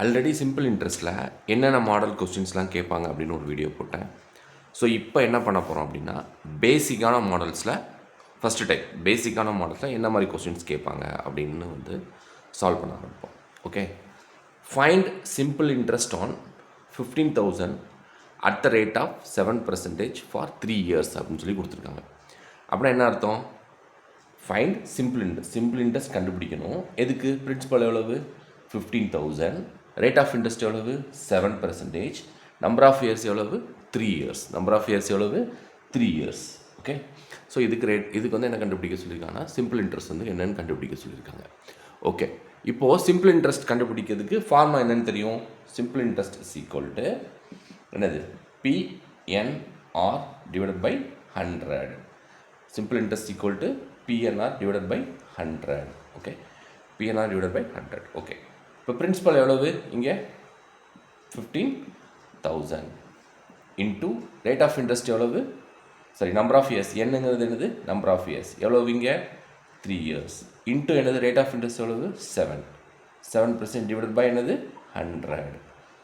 Already simple இன்ட்ரெஸ்ட்டில் என்னென்ன model கொஸ்டின்ஸ்லாம் கேட்பாங்க அப்படின்னு ஒரு வீடியோ போட்டேன். ஸோ இப்போ என்ன பண்ண போகிறோம் அப்படின்னா பேசிக்கான மாடல்ஸில் ஃபஸ்ட்டு டைப் பேசிக்கான மாடல்ஸில் என்ன மாதிரி கொஸ்டின்ஸ் கேட்பாங்க அப்படின்னு வந்து சால்வ் பண்ண ஆரம்பிப்போம். Okay find simple interest on fifteen thousand at the rate of seven percentage for three years அப்படின்னு சொல்லி கொடுத்துருக்காங்க. அப்படின்னா என்ன அர்த்தம்? Find simple interest simple interest கண்டுபிடிக்கணும். எதுக்கு? பிரின்ஸிபல் எவ்வளவு? Fifteen thousand rate of interest எவ்வளவு? Seven percentage number of years எவ்வளவு? Three years number of years எவ்வளவு? த்ரீ இயர்ஸ் ஓகே ஸோ இதுக்கு ரேட் இதுக்கு வந்து என்ன கண்டுபிடிக்க சொல்லியிருக்காங்கன்னா சிம்பிள் இன்ட்ரெஸ்ட் வந்து என்னென்னு கண்டுபிடிக்க சொல்லியிருக்காங்க. ஓகே இப்போது சிம்பிள் இன்ட்ரெஸ்ட் கண்டுபிடிக்கிறதுக்கு ஃபார்மா என்னன்னு தெரியும்? Simple interest is equal to என்னது? PNR divided by hundred simple interest equal to PNR divided by 100 okay PNR divided by 100 okay இப்போ பிரின்சிபல் எவ்வளவு? இங்கே? Fifteen thousand into rate of interest எவ்வளவு? Sorry number of years என்னங்கிறது என்னது? Number of years எவ்வளவு இங்கே? Three years into என்னது? Rate of interest எவ்வளவு? Seven seven percent divide by என்னது? ஹண்ட்ரட்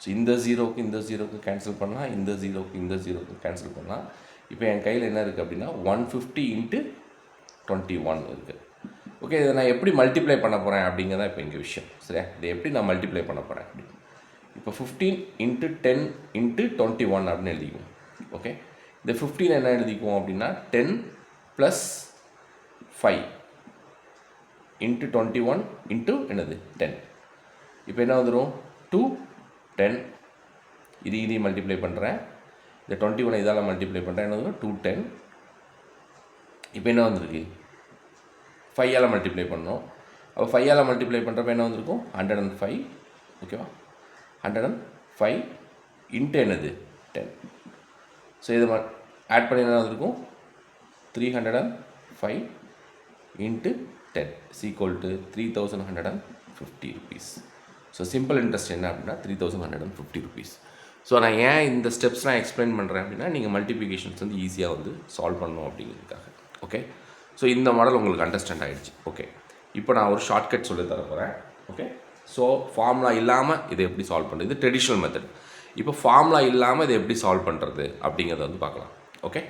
ஸோ இந்த ஜீரோவுக்கு இந்த ஜீரோக்கு கேன்சல் பண்ணலாம் இந்த ஜீரோவுக்கு இந்த ஜீரோவுக்கு கேன்சல் பண்ணலாம் இப்போ என் கையில் என்ன இருக்குது அப்படின்னா one fifty into twenty one இருக்குது ஓகே இதை நான் எப்படி மல்டிப்ளை பண்ண போகிறேன் அப்படிங்கிறத இப்போ இங்கே விஷயம். சரியா? இதை எப்படி நான் மல்டிப்ளை பண்ண போகிறேன் அப்படின்னு இப்போ fifteen into ten into twenty one அப்படின்னு எழுதிக்குவோம். ஓகே இந்த ஃபிஃப்டீன் என்ன எழுதிக்குவோம் அப்படின்னா ten plus five into twenty one into என்னது? டென் இப்போ என்ன வந்துடும் டூ டென் இது இதையும் மல்டிப்ளை பண்ணுறேன் இந்த டுவெண்ட்டி ஒன் இதால் மல்டிப்ளை பண்ணுறேன் என்ன வந்துடும் டூ டென் இப்போ என்ன வந்திருக்கு? ஃபையால் மல்டிப்ளை பண்ணோம் அப்போ ஃபையால் மல்டிப்ளை பண்ணுறப்ப என்ன வந்திருக்கும்? ஹண்ட்ரட் அண்ட் ஃபைவ் ஓகேவா ஹண்ட்ரட் அண்ட் ஃபைவ் இன்ட்டு என்னது? டென் ஸோ இதை ஆட் பண்ணி என்ன வந்திருக்கும்? Three hundred and five into ten equal to three thousand hundred and fifty rupees so simple interest என்ன அப்படின்னா three thousand hundred and fifty rupees so நான் ஏன் இந்த ஸ்டெப்ஸ்லாம் எக்ஸ்பிளைன் பண்ணுறேன் அப்படின்னா நீங்கள் மல்டிப்ளிகேஷன்ஸ் வந்து ஈஸியாக வந்து சால்வ் பண்ணணும் அப்படிங்கிறதுக்காக. ஓகே ஸோ இந்த மாடல் உங்களுக்கு அண்டர்ஸ்டாண்ட் ஆகிடுச்சு ஓகே இப்போ நான் ஒரு ஷார்ட்கட் சொல்லி தர போகிறேன் ஓகே ஸோ ஃபார்முலா இல்லாமல் இதை எப்படி சால்வ் பண்ணுறது இது ட்ரெடிஷ்னல் மெத்தட் இப்போ ஃபார்முலா இல்லாமல் இதை எப்படி சால்வ் பண்ணுறது அப்படிங்கிறத வந்து பார்க்கலாம். ஓகே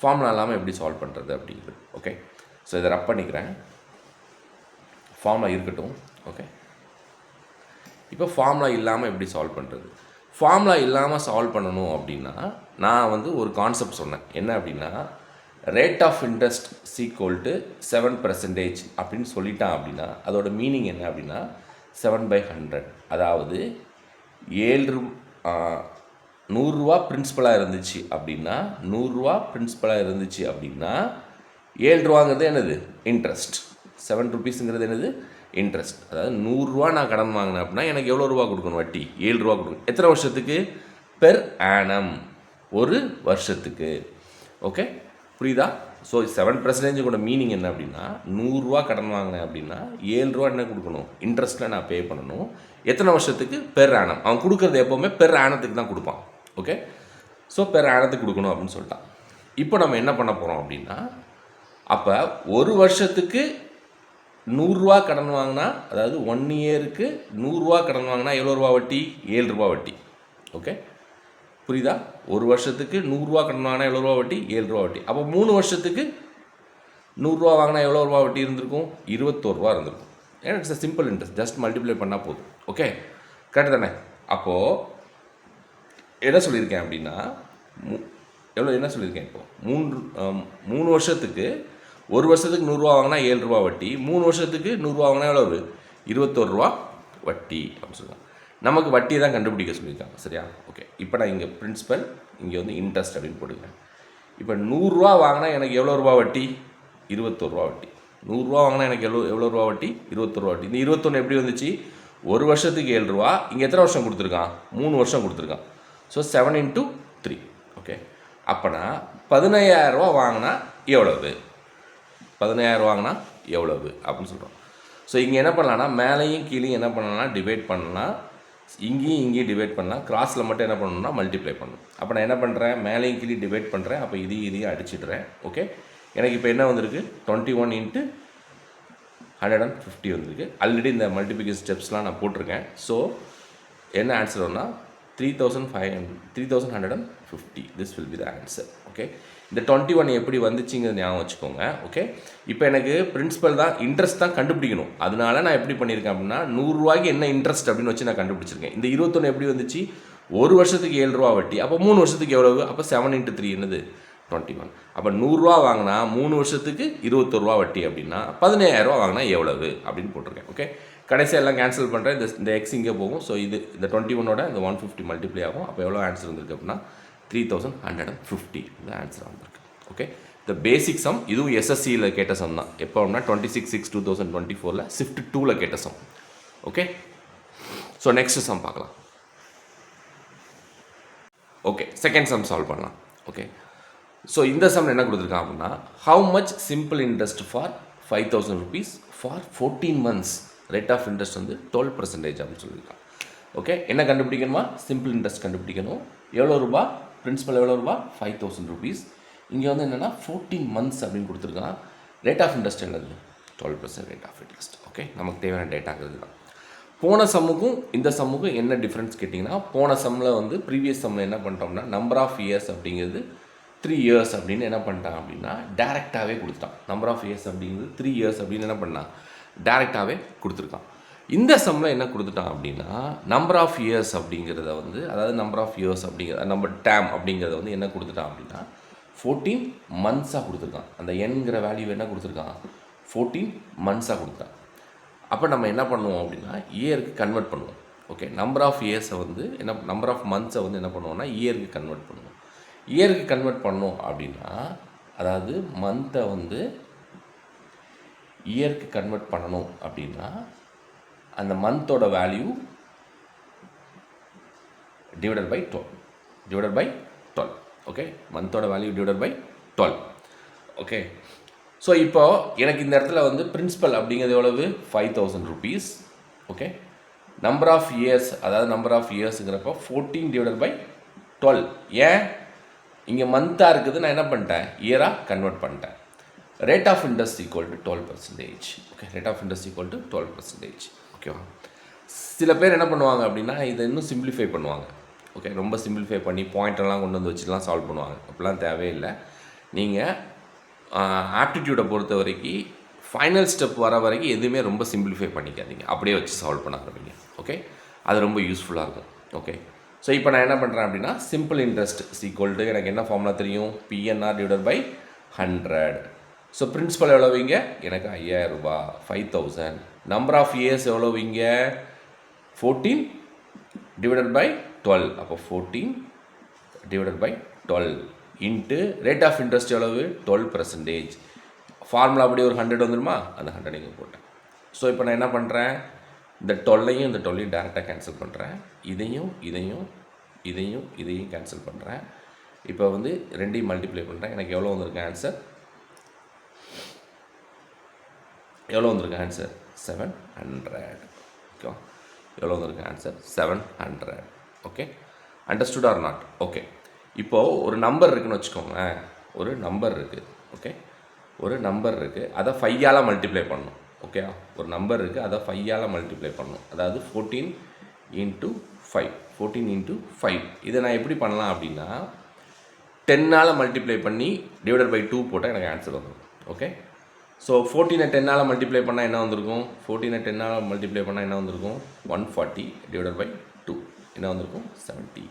ஃபார்முலா இல்லாமல் எப்படி சால்வ் பண்ணுறது அப்படிங்கிறது. ஓகே ஸோ இதை ரப் பண்ணிக்கிறேன். ஃபார்முலா இருக்கட்டும். ஓகே இப்போ ஃபார்முலா இல்லாமல் எப்படி சால்வ் பண்ணுறது ஃபார்முலா இல்லாமல் சால்வ் பண்ணணும் அப்படின்னா நான் வந்து ஒரு கான்செப்ட் சொன்னேன். என்ன அப்படின்னா rate of interest equal to seven percentage அப்படின்னு சொல்லிட்டான் அப்படின்னா அதோட மீனிங் என்ன அப்படின்னா செவன் பை ஹண்ட்ரட் அதாவது ஏழு ரூ நூறுரூவா பிரின்சிபலாக இருந்துச்சு அப்படின்னா நூறுரூவா பிரின்ஸிபலாக இருந்துச்சு அப்படின்னா ஏழு ரூபாங்கிறது என்னது? இன்ட்ரெஸ்ட் செவன் ருபீஸுங்கிறது என்னது? இன்ட்ரெஸ்ட் அதாவது நூறுரூவா நான் கடன் வாங்கினேன் அப்படின்னா எனக்கு எவ்வளோ ரூபா கொடுக்கணும் வட்டி? ஏழு ரூபா கொடுக்கணும். எத்தனை வருஷத்துக்கு? பெர் ஆனம் ஒரு வருஷத்துக்கு. ஓகே புரியுதா? ஸோ செவன் பர்சன்டேஜோட மீனிங் என்ன அப்படின்னா நூறுரூவா கடன் வாங்கினேன் அப்படின்னா ஏழு ரூபா என்ன கொடுக்கணும்? இன்ட்ரெஸ்ட்டில் நான் பே பண்ணணும். எத்தனை வருஷத்துக்கு? பெர் ஆனம் அவன் கொடுக்குறது எப்போவுமே பெர் ஆனத்துக்கு தான் கொடுப்பான். ஓகே ஸோ பெர் ஆனத்துக்கு கொடுக்கணும் அப்படின்னு சொல்லிட்டான். இப்போ நம்ம என்ன பண்ண போகிறோம் அப்படின்னா அப்போ ஒரு வருஷத்துக்கு நூறுரூவா கடன் வாங்கினா அதாவது ஒன் இயருக்கு நூறுரூவா கடன் வாங்கினா எவ்வளோ ரூபா வட்டி? ஏழு ரூபா வட்டி. ஓகே புரியுதா? ஒரு வருஷத்துக்கு நூறுரூவா கடன் வாங்கினா எவ்வளோ ரூபா வட்டி? ஏழு ரூபா வட்டி. அப்போ மூணு வருஷத்துக்கு நூறுரூவா வாங்கினா எவ்வளோ ரூபா வட்டி இருந்திருக்கும்? இருபத்தோரு ரூபா இருந்திருக்கும். ஏன்னா it's simple interest just multiply பண்ணால் போதும். ஓகே கரெக்டு தானே? அப்போது என்ன சொல்லியிருக்கேன் அப்படின்னா எவ்வளோ என்ன சொல்லியிருக்கேன் இப்போ? மூன்று மூணு வருஷத்துக்கு ஒரு வருஷத்துக்கு நூறுரூவா வாங்கினா ஏழு ரூபா வட்டி. மூணு வருஷத்துக்கு நூறுரூவா வாங்கினா எவ்வளோ இருபத்தோரு ரூபா வட்டி. அப்படின்னு சொல்லுவாங்க. நமக்கு வட்டியை தான் கண்டுபிடிக்க சொல்லியிருக்காங்க சரியா? ஓகே இப்போ நான் இங்கே பிரின்ஸிபல் இங்கே வந்து இன்ட்ரெஸ்ட் அப்படின்னு போடுங்க இப்போ நூறுரூவா வாங்கினா எனக்கு எவ்வளோ ரூபா வட்டி? இருபத்தோரு ரூபா வட்டி. நூறுரூவா வாங்கினா எனக்கு எவ்வளோ எவ்வளோ ரூபா வட்டி? இருபத்தோரு ரூபா வட்டி. இந்த இருபத்தொன்று எப்படி வந்துச்சு? ஒரு வருஷத்துக்கு ஏழு ரூபா இங்கே எத்தனை வருஷம் கொடுத்துருக்கான்? மூணு வருஷம் கொடுத்துருக்கான். So seven into three okay அப்போனா பதினையாயிரரூவா வாங்கினா எவ்வளவு? பதினையாயிரம் வாங்கினா எவ்வளவு? அப்படின்னு சொல்கிறோம் ஸோ இங்கே என்ன பண்ணலான்னா மேலேயும் கீழேயும் என்ன பண்ணலாம்னா டிவைட் பண்ணலாம். இங்கேயும் இங்கேயும் டிவைட் பண்ணால் கிராஸில் மட்டும் என்ன பண்ணணும்னா மல்டிப்ளை பண்ணணும் அப்போ நான் என்ன பண்ணுறேன் மேலேயும் கீழே டிவைட் பண்ணுறேன் அப்போ இதையும் இதையும் அடிச்சிடுறேன். ஓகே எனக்கு இப்போ என்ன வந்திருக்கு? Twenty one into hundred and fifty வந்திருக்கு. ஆல்ரெடி இந்த மல்டிபிகேஷன் ஸ்டெப்ஸ்லாம் நான் போட்டிருக்கேன். ஸோ என்ன ஆன்சர் வரும்னா three thousand five three thousand hundred and fifty this will be the answer okay இந்த டுவெண்ட்டி ஒன் எப்படி வந்துச்சுங்கிறது ஞாபகம் வச்சுக்கோங்க ஓகே இப்போ எனக்கு பிரின்சிபல் தான் இன்ட்ரெஸ்ட் தான் கண்டுபிடிக்கணும். அதனால நான் எப்படி பண்ணியிருக்கேன் அப்படின்னா நூறுரூவாய்க்கு என்ன இன்ட்ரெஸ்ட் அப்படின்னு வச்சு நான் கண்டுபிடிச்சிருக்கேன். இந்த இருபத்தொன்று எப்படி வந்துச்சு? ஒரு வருஷத்துக்கு ஏழு ரூபா வட்டி அப்போ மூணு வருஷத்துக்கு எவ்வளவு? அப்போ செவன் இன்ட்டு த்ரீ என்னது? டுவெண்ட்டி ஒன் அப்போ நூறுரூவா வாங்கினா மூணு வருஷத்துக்கு இருபத்தொருவா வட்டி அப்படின்னா பதினேழாயிரரூவா வாங்கினா எவ்வளவு? அப்படின்னு போட்டிருக்கேன் ஓகே கடைசியாக எல்லாம் கேன்சல் பண்ணுறேன் இந்த இந்த எக்ஸ் இங்கே போகும். ஸோ இது இந்த டுவெண்ட்டி ஒன்னோட இந்த ஒன் ஃபிஃப்டி மல்டிப்ளை ஆகும். அப்போ எவ்வளோ ஆன்சர் வந்திருக்கு அப்படின்னா three thousand hundred and fifty இந்த ஆன்சர் வந்திருக்கு. ஓகே த பேசிக் சம் இதுவும் எஸ்எஸ்சியில் கேட்ட சம் தான். எப்போ அப்படின்னா twenty six six two thousand twenty ஃபோரில் ஷிஃப்ட் டூவில் கேட்ட sum okay so next sum பார்க்கலாம். ஓகே செகண்ட் சம் சால்வ் பண்ணலாம். ஓகே ஸோ இந்த சம் என்ன கொடுத்துருக்கான் அப்படின்னா how much simple interest for five thousand rupees for fourteen months rate of interest வந்து டுவெல் பர்சன்டேஜ் அப்படின்னு சொல்லியிருக்கான். ஓகே என்ன கண்டுபிடிக்கணுமா? சிம்பிள் இன்ட்ரெஸ்ட் கண்டுபிடிக்கணும். எவ்வளோ ரூபா? பிரின்ஸிபல் எவ்வளோ ரூபா? ஃபைவ் தௌசண்ட் ருபீஸ் இங்கே வந்து என்னென்னா ஃபோர்டீன் மந்த்ஸ் அப்படின்னு கொடுத்துருக்கான் ரேட் ஆஃப் இன்ட்ரெஸ்ட் என்னது? Twelve percent rate of interest okay நமக்கு தேவையான டேட்டாங்கிறது தான். போன சம்முக்கும் இந்த சம்முக்கும் என்ன டிஃப்ரென்ஸ் கேட்டிங்கன்னா போன சம்மில் வந்து ப்ரீவியஸ் சம்மில் என்ன பண்ணிட்டோம்னா நம்பர் ஆஃப் இயர்ஸ் அப்படிங்கிறது த்ரீ இயர்ஸ் அப்படின்னு என்ன பண்ணிட்டான் அப்படின்னா டேரெக்டாகவே கொடுத்துட்டான். நம்பர் ஆஃப் இயர்ஸ் அப்படிங்கிறது த்ரீ இயர்ஸ் அப்படின்னு என்ன பண்ணான் டேரெக்டாகவே கொடுத்துருக்கான். இந்த சம்மில் என்ன கொடுத்துட்டான் அப்படின்னா நம்பர் ஆஃப் இயர்ஸ் அப்படிங்கிறத வந்து அதாவது நம்பர் ஆஃப் இயர்ஸ் அப்படிங்கிறத நம்பர் டேம் அப்படிங்கிறத வந்து என்ன கொடுத்துட்டான் அப்படின்னா ஃபோர்டீன் மந்த்ஸாக கொடுத்துருக்கான். அந்த என்கிற வேல்யூ என்ன கொடுத்துருக்கான்? ஃபோர்டீன் மந்த்ஸாக கொடுத்தான் அப்போ நம்ம என்ன பண்ணுவோம் அப்படின்னா இயருக்கு கன்வெர்ட் பண்ணுவோம். ஓகே நம்பர் ஆஃப் இயர்ஸை வந்து என்ன நம்பர் ஆஃப் மந்த்ஸை வந்து என்ன பண்ணுவோம்னா இயருக்கு கன்வெர்ட் பண்ணுவோம். இயருக்கு கன்வெர்ட் பண்ணோம் அப்படின்னா அதாவது மந்த்தை வந்து இயருக்கு கன்வெர்ட் பண்ணணும் அப்படின்னா அந்த மந்தோட value divided by twelve divided by twelve okay மந்தோட value divided by twelve okay so இப்போ எனக்கு இந்த இடத்துல வந்து பிரின்ஸிபல் அப்படிங்கிறது எவ்வளவு? Five thousand rupees okay number of years அதாவது நம்பர் ஆஃப் இயர்ஸுங்கிறப்போ ஃபோர்டீன் டிவைடட் பை டுவெல் ஏன்? இங்கே மந்த்தாக இருக்குது நான் என்ன பண்ணிட்டேன்? இயராக கன்வெர்ட் பண்ணிட்டேன். Rate of interest equal to twelve percentage okay rate of interest equal to twelve percentage ஓகேவா சில பேர் என்ன பண்ணுவாங்க அப்படின்னா இதை இன்னும் சிம்பிளிஃபை பண்ணுவாங்க. ஓகே ரொம்ப சிம்பிளிஃபை பண்ணி பாயிண்டெல்லாம் கொண்டு வந்து வச்சுலாம் சால்வ் பண்ணுவாங்க. அப்படிலாம் தேவையில்லை. நீங்கள் ஆப்டிடியூடை பொறுத்த வரைக்கும் ஃபைனல் ஸ்டெப் வர வரைக்கும் எதுவுமே ரொம்ப சிம்பிளிஃபை பண்ணிக்காதீங்க. அப்படியே வச்சு சால்வ் பண்ண ஆரம்பிங்க ஓகே அது ரொம்ப யூஸ்ஃபுல்லாக இருக்கும். ஓகே ஸோ இப்போ நான் என்ன பண்ணுறேன் அப்படின்னா சிம்பிள் இன்ட்ரெஸ்ட் ஈக்குவல் டு எனக்கு என்ன ஃபார்முலா தெரியும்? PNR divided by hundred so principal எவ்வளோ வைங்க எனக்கு ஐயாயிரம் ரூபாய். Five thousand number of years எவ்வளோவிங்க fourteen divided by twelve அப்போ fourteen divided by twelve into rate of interest எவ்வளவு? டுவெல் பர்சன்டேஜ் ஃபார்முலா அப்படி ஒரு ஹண்ட்ரட் வந்துடுமா அந்த ஹண்ட்ரட் இங்கே போட்டேன். ஸோ இப்போ நான் என்ன பண்ணுறேன் இந்த டொல்லையும் இந்த டொல்லையும் டேரெக்டாக கேன்சல் பண்ணுறேன் இதையும் இதையும் இதையும் இதையும் கேன்சல் பண்ணுறேன் இப்போ வந்து ரெண்டையும் மல்டிப்ளை பண்ணுறேன் எனக்கு எவ்வளோ வந்திருக்கு? ஆன்சர் எவ்வளோ வந்திருக்கு? ஆன்சர் செவன் ஹண்ட்ரட் ஓகே எவ்வளோ இருக்குது answer seven hundred okay understood or not okay இப்போது ஒரு நம்பர் இருக்குன்னு வச்சுக்கோங்களேன். ஒரு நம்பர் இருக்குது ஓகே ஒரு நம்பர் இருக்குது அதை ஃபையால் மல்டிப்ளை பண்ணணும். ஓகே ஒரு நம்பர் இருக்குது அதை ஃபையால் மல்டிப்ளை பண்ணும் அதாவது fourteen into five fourteen into five இதை நான் எப்படி பண்ணலாம் அப்படின்னா டென்னால் மல்டிப்ளை பண்ணி டிவைடட் பை டூ போட்டால் எனக்கு ஆன்சர் வந்துடும் ஓகே ஸோ ஃபோர்டீனை டென்னால் மல்டிப்ளை பண்ணால் என்ன வந்திருக்கும்? ஃபோர்டீனை டென்னால் மல்டிப்ளை பண்ணால் என்ன வந்திருக்கும்? One forty divided by two என்ன வந்திருக்கும்? செவன்ட்டி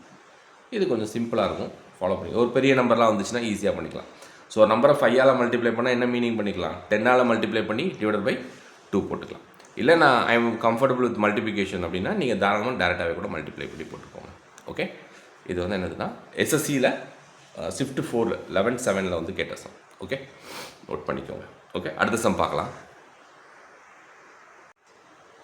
இது கொஞ்சம் சிம்பிளாக இருக்கும். ஃபாலோ பண்ணி. ஒரு பெரிய நம்பர்லாம் வந்துச்சுன்னா ஈஸியாக பண்ணிக்கலாம். ஸோ நம்பரை ஃபையால் மல்டிப்ளை பண்ணால் என்ன மீனிங் பண்ணிக்கலாம்? டென்னால் மல்டிப்ளை பண்ணி டிவைடட் பை டூ போட்டுக்கலாம். இல்லை நான் I am comfortable with multiplication அப்படின்னா நீங்கள் தாராளமாக டேரெக்டாகவே கூட மல்டிப்ளை பண்ணி போட்டுக்கோங்க. ஓகே இது வந்து என்னதுன்னா எஸ்எஸ்சியில் ஷிஃப்ட் ஃபோர் லெவன் செவனில் வந்து கேட்ட சம் ஓகே நோட் பண்ணிக்கோங்க. ஓகே அடுத்த சம் பார்க்கலாம்.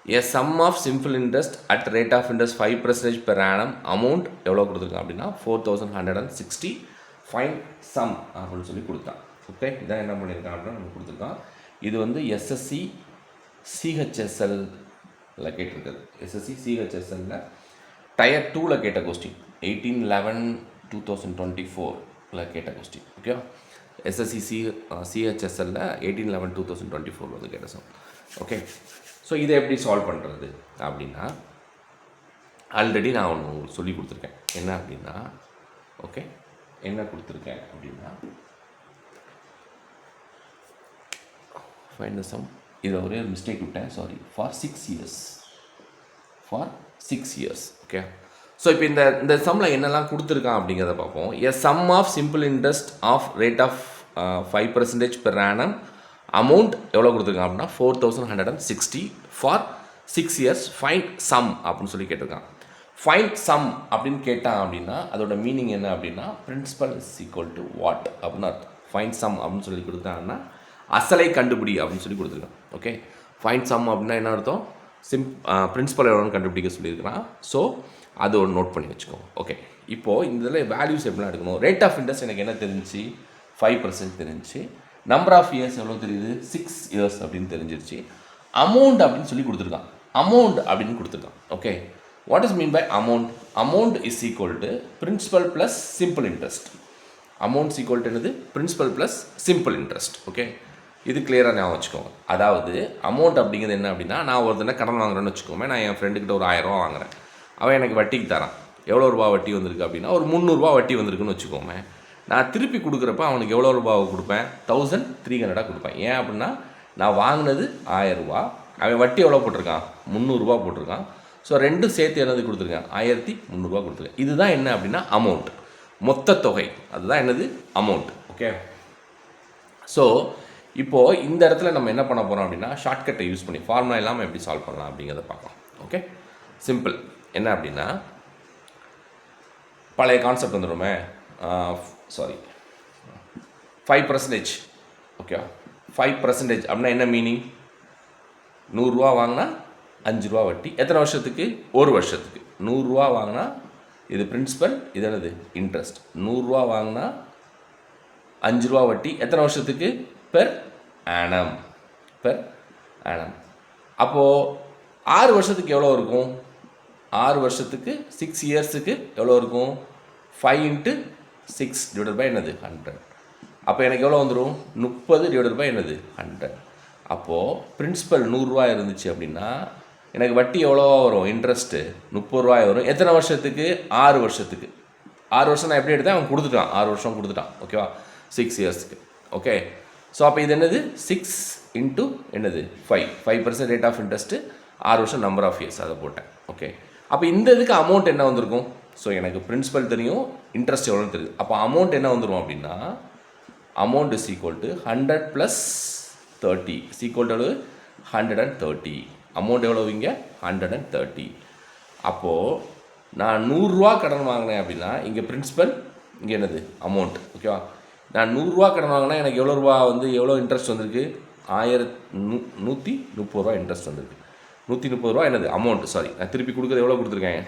A sum of simple interest at rate of interest five percentage per annum amount எவ்வளோ கொடுத்துருக்கான் அப்படின்னா? Four thousand hundred and sixty find sum அப்படின்னு சொல்லி கொடுத்தான். ஓகே இதான் என்ன பண்ணியிருக்கான் அப்படின்னா நம்ம கொடுத்துருக்கான். இது வந்து எஸ்எஸ்சி சிஹெச்எஸ்எல்ல கேட்டிருக்குது எஸ்எஸ்சி சிஹெச்எஸ்எல்ல டயர் டூவில் கேட்ட question eighteen eleven two thousand twenty ஃபோரில் கேட்ட question okay SSC C சிஹெச்எஸ்எல்ல eighteen eleven two thousand twenty four வந்து கிடைச்சோம் ஓகே ஸோ இதை எப்படி சால்வ் பண்ணுறது அப்படின்னா ஆல்ரெடி நான் ஒன்று உங்களுக்கு சொல்லி கொடுத்துருக்கேன். என்ன அப்படின்னா ஓகே என்ன கொடுத்துருக்கேன் அப்படின்னா ஃபைன் சம் இதில் ஒரே ஒரு மிஸ்டேக் விட்டேன். Sorry for six years for six years okay so இப்போ இந்த இந்த சம்மில் என்னெல்லாம் கொடுத்துருக்கான் அப்படிங்கிறத பார்ப்போம். A sum of simple interest of rate of five percentage per annum amount எவ்வளோ கொடுத்துருக்கான் அப்படின்னா four thousand hundred and sixty for six years find sum அப்படின்னு சொல்லி கேட்டிருக்கான் ஃபைன் சம் அப்படின்னு கேட்டான் அப்படின்னா அதோட மீனிங் என்ன அப்படின்னா principal is equal to what அப்படின்னா ஃபைன் சம் அப்படின்னு சொல்லி கொடுத்தாங்கன்னா அசலை கண்டுபிடி அப்படின்னு சொல்லி கொடுத்துருக்கான் ஓகே ஃபைன் சம் அப்படின்னா என்ன அர்த்தம்? சிம் பிரின்சிபல் எவ்வளோன்னு கண்டுபிடிக்க சொல்லியிருக்கிறான். ஸோ அது ஒரு நோட் பண்ணி வச்சுக்கோங்க. ஓகே இப்போது இந்த இதில் வேல்யூஸ் எப்படிலாம் எடுக்கணும்? ரேட் ஆஃப் இன்ட்ரெஸ்ட் எனக்கு என்ன தெரிஞ்சு ஃபைவ் பர்சன்ட் தெரிஞ்சு நம்பர் ஆஃப் இயர்ஸ் எவ்வளோ தெரியுது? சிக்ஸ் இயர்ஸ் அப்படின்னு தெரிஞ்சிருச்சு. அமௌண்ட் அப்படின்னு சொல்லி கொடுத்துருக்கான். அமௌண்ட் அப்படின்னு கொடுத்துருக்கான். Okay what is mean by amount amount is equal to principal plus simple interest amounts equal to என்னது? Principal plus simple interest okay இது கிளியராக ஞாபகம் வச்சுக்கோங்க. அதாவது அமௌண்ட் அப்படிங்கிறது என்ன அப்படின்னா நான் ஒரு தினம் கடன் வாங்குறேன்னு வச்சுக்கோமே நான் என் ஃப்ரெண்டுக்கிட்ட ஒரு ஆயிரரூவா வாங்குறேன். அவன் எனக்கு வட்டிக்கு தரான். எவ்வளோ ரூபா வட்டி வந்திருக்கு அப்படின்னா ஒரு முந்நூறுரூவா வட்டி வந்திருக்குன்னு வச்சுக்கோமே. நான் திருப்பி கொடுக்குறப்ப அவனுக்கு எவ்வளோ ரூபாவை கொடுப்பேன்? தௌசண்ட் த்ரீ ஹண்ட்ரடாக கொடுப்பேன். ஏன் அப்படின்னா நான் வாங்கினது ஆயரூபா அவன் வட்டி எவ்வளோ போட்டிருக்கான்? முந்நூறுரூவா போட்டிருக்கான். ஸோ ரெண்டும் சேர்த்து என்னது கொடுத்துருக்கேன்? ஆயிரத்தி முந்நூறுரூவா கொடுத்துருக்கேன். இதுதான் என்ன அப்படின்னா அமௌண்ட் மொத்த தொகை. அதுதான் என்னது? அமௌண்ட் ஓகே ஸோ இப்போது இந்த இடத்துல நம்ம என்ன பண்ண போகிறோம் அப்படின்னா ஷார்ட்கட்டை யூஸ் பண்ணி ஃபார்முலா இல்லாமல் எப்படி சால்வ் பண்ணலாம் அப்படிங்கிறத பார்க்கலாம். ஓகே சிம்பிள் என்ன அப்படின்னா பழைய concept வந்துடுமே. Sorry five percentage okay five percentage அப்படின்னா என்ன மீனிங் நூறுரூவா வாங்கினா அஞ்சு ரூபா வட்டி. எத்தனை வருஷத்துக்கு? ஒரு வருஷத்துக்கு. நூறுரூவா வாங்கினா இது பிரின்சிபல் இது என்னது? இன்ட்ரெஸ்ட் நூறுரூவா வாங்கினா அஞ்சு ரூபா வட்டி. எத்தனை வருஷத்துக்கு? பெர் ஆனம் பெர் ஆனம் அப்போது ஆறு வருஷத்துக்கு எவ்வளோ இருக்கும்? ஆறு வருஷத்துக்கு சிக்ஸ் இயர்ஸுக்கு எவ்வளோ இருக்கும்? Five into six divided by என்னது? ஹண்ட்ரட் அப்போ எனக்கு எவ்வளோ வந்துடும் முப்பது டிவைடட் பை என்னது? ஹண்ட்ரட் அப்போது பிரின்ஸிபல் நூறுரூவா இருந்துச்சு அப்படின்னா எனக்கு வட்டி எவ்வளோவா வரும்? இன்ட்ரெஸ்ட்டு முப்பது ரூபாய் வரும். எத்தனை வருஷத்துக்கு? ஆறு வருஷத்துக்கு. ஆறு வருஷம் நான் எப்படி எடுத்தேன்? அவன் கொடுத்துட்டான். ஆறு வருஷம் கொடுத்துட்டான். ஓகேவா சிக்ஸ் இயர்ஸ்க்கு ஓகே ஸோ அப்போ இது என்னது? சிக்ஸ் இன்ட்டு என்னது? Five five percent rate of interest ஆறு வருஷம் நம்பர் ஆஃப் இயர்ஸ் அதை போட்டேன். ஓகே அப்போ இந்த இதுக்கு அமௌண்ட் என்ன வந்திருக்கும்? ஸோ எனக்கு பிரின்ஸிபல் தெரியும் இன்ட்ரெஸ்ட் எவ்வளோன்னு தெரியுது. அப்போ அமௌண்ட் என்ன வந்துடும் அப்படின்னா amount is equal to hundred plus thirty is equal to hundred and thirty amount எவ்வளோ இங்கே? ஹண்ட்ரட் அண்ட் தேர்ட்டி அப்போது நான் நூறுரூவா கடன் வாங்கினேன் அப்படின்னா இங்கே பிரின்சிபல் இங்கே என்னது? அமௌண்ட் ஓகேவா நான் நூறுரூவா கடன் வாங்கினா எனக்கு எவ்வளோ ரூபா வந்து எவ்வளோ இன்ட்ரெஸ்ட் வந்திருக்கு? ஆயிரத் நூ நூற்றி முப்பது ரூபா இன்ட்ரெஸ்ட் வந்திருக்கு. நூற்றி முப்பது ரூபா என்னது? அமௌண்ட் சாரி நான் திருப்பி கொடுக்குறது எவ்வளோ கொடுத்துருக்கேன்?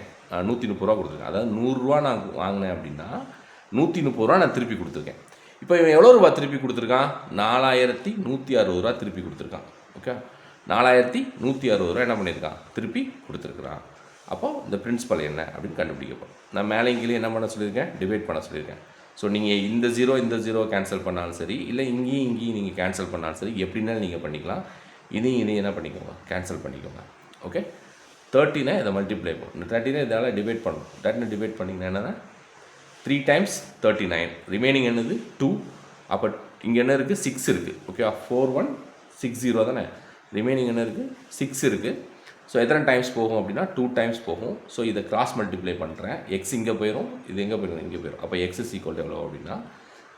நூற்றி முப்பது ரூபா கொடுத்துருக்கேன். அதாவது நூறுரூவா நான் வாங்கினேன் அப்படின்னா நூற்றி முப்பது ரூபா நான் திருப்பி கொடுத்துருக்கேன். இப்போ இவன் எவ்வளோ ரூபா திருப்பி கொடுத்துருக்கான்? நாலாயிரத்தி நூற்றி அறுபது ரூபா திருப்பி கொடுத்துருக்கான். ஓகே நாலாயிரத்தி நூற்றி அறுபது ரூபா என்ன பண்ணியிருக்கான்? திருப்பி கொடுத்துருக்குறான். அப்போது இந்த பிரின்ஸிபல் என்ன அப்படின்னு கண்டுபிடிக்கப்போம் நான் மேலே இங்கேயும் என்ன பண்ண சொல்லியிருக்கேன்? டிவைட் பண்ண சொல்லியிருக்கேன். ஸோ நீங்கள் இந்த ஜீரோ இந்த ஜீரோ கேன்சல் பண்ணாலும் சரி இல்லை இங்கேயும் இங்கேயும் நீங்கள் கேன்சல் பண்ணாலும் சரி எப்படின்னாலும் நீங்கள் பண்ணிக்கலாம். இதையும் இதையும் என்ன பண்ணிக்கோங்க? கேன்சல் பண்ணிக்கோங்க. ஓகே தேர்ட்டினை இதை மல்டிப்ளை பண்ணணும். தேர்ட்டினை இதால் டிவைட் பண்ணணும். தேர்ட்டினை டிவைட் பண்ணிங்கன்னா என்னன்னா three times thirty nine remaining என்னது? டூ அப்போ இங்கே என்ன இருக்குது சிக்ஸ் இருக்குது okay four one six zero தானே? ரிமைனிங் என்ன இருக்குது சிக்ஸ் இருக்குது ஸோ எத்தனை டைம்ஸ் போகும் அப்படின்னா டூ டைம்ஸ் போகும். ஸோ இதை கிராஸ் மல்டிப்ளை பண்ணுறேன் எக்ஸ் இங்கே போயிடும் இது எங்கே போயிடும் இங்கே போயிடும் அப்போ எக்ஸ் இஸ் ஈக்குவல் எவ்வளோ அப்படின்னா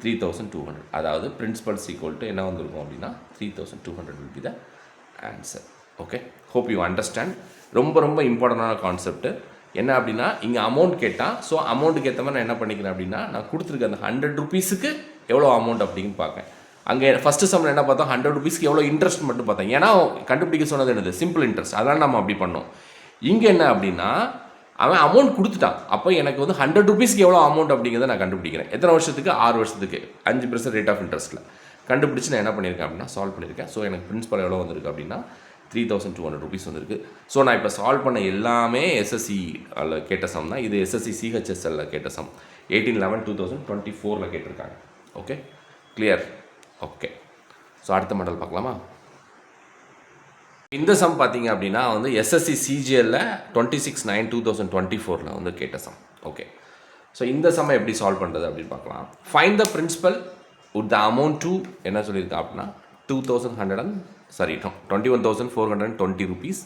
த்ரீ தௌசண்ட் டூ ஹண்ட்ரட் அதாவது பிரின்சிபல் ஈக்குவல் டு என்ன வந்திருக்கும் அப்படின்னா three thousand two hundred will be the answer okay hope you understand ரொம்ப ரொம்ப இம்பார்ட்டண்டான கான்செப்ட்டு என்ன அப்படின்னா இங்கே அமௌண்ட் கேட்டால் ஸோ அமௌண்ட்டுக்கு ஏற்ற மாதிரி நான் என்ன பண்ணிக்கிறேன் அப்படின்னா நான் கொடுத்துருக்க அந்த ஹண்ட்ரட் ருபீஸுக்கு எவ்வளோ அமௌண்ட் அப்படின்னு பார்க்கேன் அங்கே ஃபஸ்ட்டு சம்மில் என்ன பார்த்தோம்? ஹண்ட்ரட் ருபீஸ்க்கு எவ்வளோ இன்ட்ரெஸ்ட் மட்டும் பார்த்தேன் ஏன்னா கண்டுபிடிக்க சொன்னது என்னது? சிம்பிள் இன்ட்ரெஸ்ட் அதனால் நம்ம அப்படி பண்ணோம். இங்கே என்ன அப்படின்னா அவன் அமௌண்ட் கொடுத்துட்டான். அப்போ எனக்கு வந்து ஹண்ட்ரட் ருபீஸ்க்கு எவ்வளோ அமௌண்ட் அப்படிங்கிறத நான் கண்டுபிடிக்கிறேன். எத்தனை வருஷத்துக்கு? ஆறு வருஷத்துக்கு. அஞ்சு பர்சன்ட் ரேட் ஆஃப் இன்ட்ரெஸ்ட்டில் கண்டுபிடிச்சி நான் என்ன பண்ணியிருக்கேன் அப்படின்னா சால்வ் பண்ணியிருக்கேன். ஸோ எனக்கு பிரின்சிபல் எவ்வளோ வந்திருக்கு அப்படின்னா three thousand two hundred rupees வந்திருக்கு. ஸோ நான் இப்போ சால்வ் பண்ண எல்லாமே எஸ்எஸ்சி அதில் கேட்ட சம் தான். இது எஸ்எஸ்சி சிஹெச்எஸ்எல்ல கேட்ட sum eighteen eleven two thousand twenty ஃபோரில் கேட்டிருக்காங்க. ஓகே கிளியர் ஓகே ஸோ அடுத்த மாடல் பார்க்கலாமா? இந்த சம் பார்த்தீங்க அப்படின்னா வந்து SSC சிஜிஎல்ல twenty six nine two thousand twenty ஃபோரில் வந்து கேட்ட சம் ஓகே ஸோ இந்த சம்மை எப்படி சால்வ் பண்ணுறது அப்படின்னு பார்க்கலாம். Fine the principal would the amount to என்ன சொல்லியிருக்கா அப்படின்னா two thousand hundred and sorry twenty one thousand four hundred twenty rupees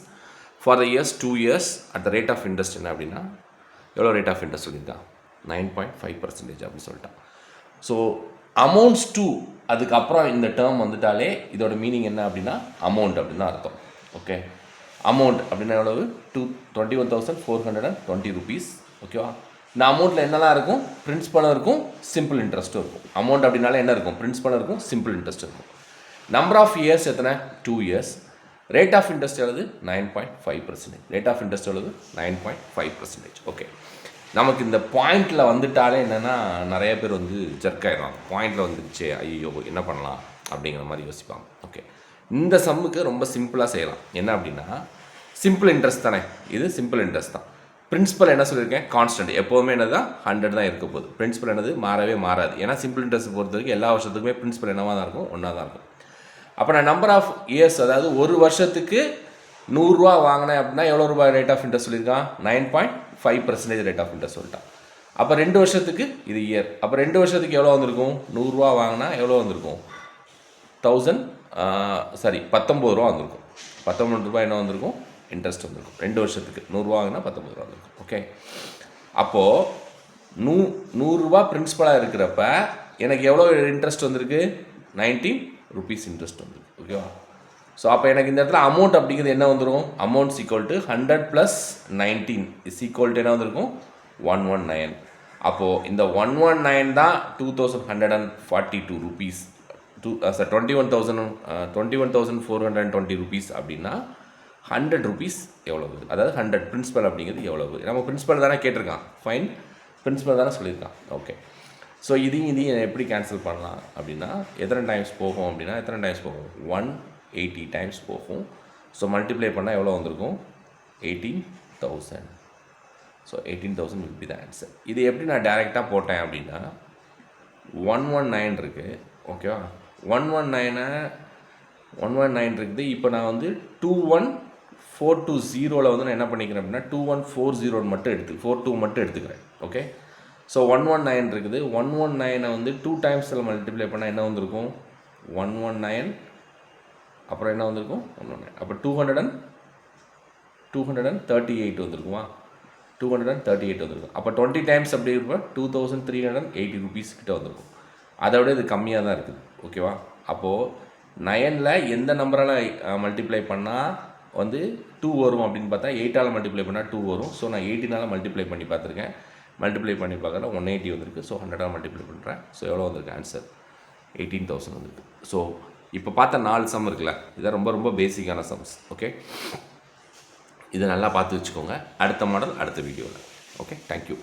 for the years two years at the rate of interest என்ன அப்படின்னா எவ்வளோ ரேட் ஆஃப் இன்ட்ரெஸ்ட் சொல்லியிருக்கான் nine point five percentage அப்படின்னு சொல்லிட்டான் so amounts two அதுக்கப்புறம் இந்த term வந்துட்டாலே இதோட மீனிங் என்ன அப்படின்னா அமௌண்ட் அப்படின்னு அர்த்தம். ஓகே அமௌண்ட் அப்படின்னா எவ்வளவு? Two twenty one thousand four hundred and twenty rupees ஓகேவா இந்த அமௌண்ட்டில் என்னெல்லாம் இருக்கும்? பிரின்ஸ்பலும் இருக்கும் சிம்பிள் இன்ட்ரெஸ்ட்டும் இருக்கும். அமௌண்ட் அப்படின்னாலே என்ன இருக்கும்? பிரின்ஸ்பலும் இருக்கும் சிம்பிள் இன்ட்ரெஸ்ட் இருக்கும். நம்பர் ஆஃப் இயர்ஸ் எத்தனை? Two years rate of interest எவ்வளவு? Nine point five percentage rate of interest எவ்வளவு? Nine point five percentage okay நமக்கு இந்த பாயிண்டில் வந்துட்டாலே என்னென்னா நிறைய பேர் வந்து ஜர்க் ஆயிடுறாங்க பாயிண்டில் வந்துருச்சு ஐயோ என்ன பண்ணலாம்? அப்படிங்கிற மாதிரி யோசிப்பாங்க. ஓகே இந்த சம்முக்கு ரொம்ப சிம்பிளாக செய்யலாம். என்ன அப்படின்னா சிம்பிள் இன்ட்ரெஸ்ட் தானே. இது சிம்பிள் இன்ட்ரெஸ்ட் தான். பிரின்ஸிபல் என்ன சொல்லியிருக்கேன்? கான்ஸ்டன்ட் எப்போவுமே என்னது தான் ஹண்ட்ரட் தான் இருக்க போகுது. பிரின்ஸிபல் என்னது? மாறவே மாறாது. ஏன்னா சிம்பிள் இன்ட்ரெஸ்ட் பொறுத்த வரைக்கும் எல்லா வருஷத்துக்குமே பிரின்ஸிபல் என்னவாக தான் இருக்கும் ஒன்றா தான் இருக்கும். அப்போ நான் நம்பர் ஆஃப் இயர்ஸ் அதாவது ஒரு வருஷத்துக்கு நூறுரூவா வாங்கினேன் அப்படின்னா எவ்வளோ ரூபாய் ரேட் ஆஃப் இன்ட்ரெஸ்ட் சொல்லியிருக்கான்? Nine point five percentage rate of interest சொல்லிட்டான். அப்போ ரெண்டு வருஷத்துக்கு இது இயர் அப்போ ரெண்டு வருஷத்துக்கு எவ்வளோ வந்திருக்கும்? நூறுரூவா வாங்கினா எவ்வளோ வந்திருக்கும்? தௌசண்ட் சாரி பத்தொம்பது ரூபா வந்திருக்கும். பத்தொம்பது ரூபாய் என்ன வந்திருக்கும்? இன்ட்ரெஸ்ட் வந்திருக்கும். ரெண்டு வருஷத்துக்கு நூறுரூவா வாங்கினா பத்தொம்பது ரூபா வந்திருக்கும். ஓகே அப்போது நூ நூறுரூவா பிரின்ஸிபலாக இருக்கிறப்ப எனக்கு எவ்வளோ இன்ட்ரெஸ்ட் வந்திருக்கு? நைன்டீன் ருபீஸ் இன்ட்ரெஸ்ட் வந்து. ஓகேவா ஸோ அப்போ எனக்கு இந்த இடத்துல அமௌண்ட் அப்படிங்கிறது என்ன வந்துடும் amounts equal to hundred plus nineteen is equal to என்ன வந்திருக்கும்? ஒன் ஒன் நைன் அப்போது இந்த ஒன் ஒன் நைன் தான் two thousand hundred and forty two rupees two sir twenty one thousand twenty one thousand four hundred and twenty rupees அப்படின்னா hundred rupees எவ்வளவு? அதாவது hundred principal அப்படிங்கிறது எவ்வளவு? நம்ம பிரின்ஸிபல் தானே கேட்டிருக்கான். ஃபைன் பிரின்ஸிபல் தானே சொல்லியிருக்கான். ஓகே ஸோ இதையும் இதையும் எப்படி கேன்சல் பண்ணலாம் அப்படின்னா எத்தனை டைம்ஸ் போகும் அப்படின்னா எத்தனை டைம்ஸ் போகும்? ஒன் எயிட்டி டைம்ஸ் போகும். ஸோ மல்டிப்ளை பண்ணால் எவ்வளோ வந்திருக்கும்? Eighteen thousand so eighteen thousand will be the answer இது எப்படி நான் டேரெக்டாக போட்டேன் அப்படின்னா ஒன் ஒன் நைன் இருக்குது ஓகேவா ஒன் ஒன் நைனை ஒன் ஒன் நைன் இருக்குது. இப்போ நான் வந்து டூ ஒன் ஃபோர் டூ ஜீரோவில் வந்து நான் என்ன பண்ணிக்கிறேன் அப்படின்னா டூ ஒன் ஃபோர் ஜீரோன்னு மட்டும் எடுத்து ஃபோர் டூ மட்டும் எடுத்துக்கிறேன். Okay so one one nine இருக்குது. ஒன் ஒன் நைனை வந்து டூ டைம்ஸில் மல்டிப்ளை பண்ணால் என்ன வந்திருக்கும்? ஒன் ஒன் நைன் அப்புறம் என்ன வந்திருக்கும்? ஒன் ஒன் நைன் அப்போ two hundred and two hundred and thirty eight வந்திருக்குமா? Two hundred and thirty eight வந்திருக்கும். அப்போ டுவெண்ட்டி டைம்ஸ் அப்படி இருப்போம் two thousand three hundred eighty rupees கிட்ட வந்திருக்கும். அதை விட இது கம்மியாக தான் இருக்குது. ஓகேவா அப்போது நயனில் எந்த நம்பரால் மல்டிப்ளை பண்ணால் வந்து டூ வரும் அப்படின்னு பார்த்தா எயிட்டால் மல்டிப்ளை பண்ணால் டூ வரும். ஸோ நான் எயிட்டினால் மல்டிப்ளை பண்ணி பார்த்துருக்கேன். மல்டிப்ளை பண்ணி பார்க்குறேன் ஒன் எயிட்டி வந்திருக்கு. ஸோ ஹண்ட்ரடாக மல்டிப்ளை பண்ணுறேன் ஸோ எவ்வளோ வந்திருக்கு? ஆன்சர் எயிட்டீன் தௌசண்ட் வந்திருக்கு. ஸோ இப்போ பார்த்த நாலு சம் இருக்குல்ல இதான் ரொம்ப ரொம்ப பேசிக்கான சம்ஸ் ஓகே இதை நல்லா பார்த்து வச்சுக்கோங்க. அடுத்த மாடல் அடுத்த வீடியோவில் ஓகே தேங்க்யூ